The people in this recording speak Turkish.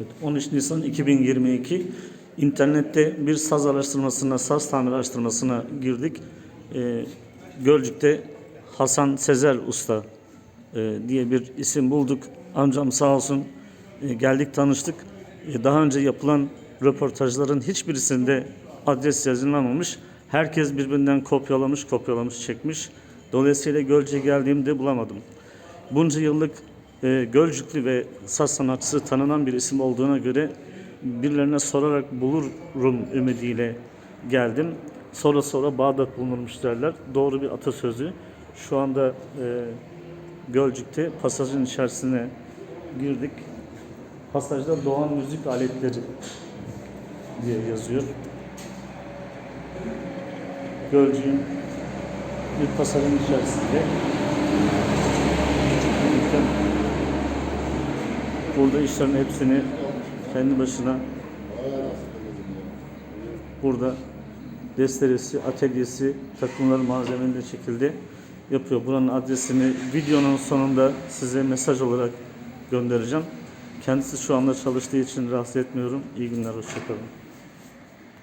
Evet, 13 Nisan 2022 internette bir saz araştırmasına, saz tamir araştırmasına girdik. Ee, Gölcük'te Hasan Sezer Usta e, diye bir isim bulduk. Amcam sağ olsun e, geldik tanıştık. E, daha önce yapılan röportajların hiçbirisinde adres yazılamamış. Herkes birbirinden kopyalamış, kopyalamış, çekmiş. Dolayısıyla Gölcük'e geldiğimde bulamadım. Bunca yıllık e, Gölcüklü ve saz sanatçısı tanınan bir isim olduğuna göre birilerine sorarak bulurum ümidiyle geldim. Sonra sonra Bağdat bulunurmuş derler. Doğru bir atasözü. Şu anda e, Gölcük'te pasajın içerisine girdik. Pasajda Doğan Müzik Aletleri diye yazıyor. Gölcük'ün bir pasajın içerisinde Burada işlerin hepsini kendi başına burada desteresi, atölyesi, takımları malzemeleri şekilde yapıyor. Buranın adresini videonun sonunda size mesaj olarak göndereceğim. Kendisi şu anda çalıştığı için rahatsız etmiyorum. İyi günler, hoşçakalın.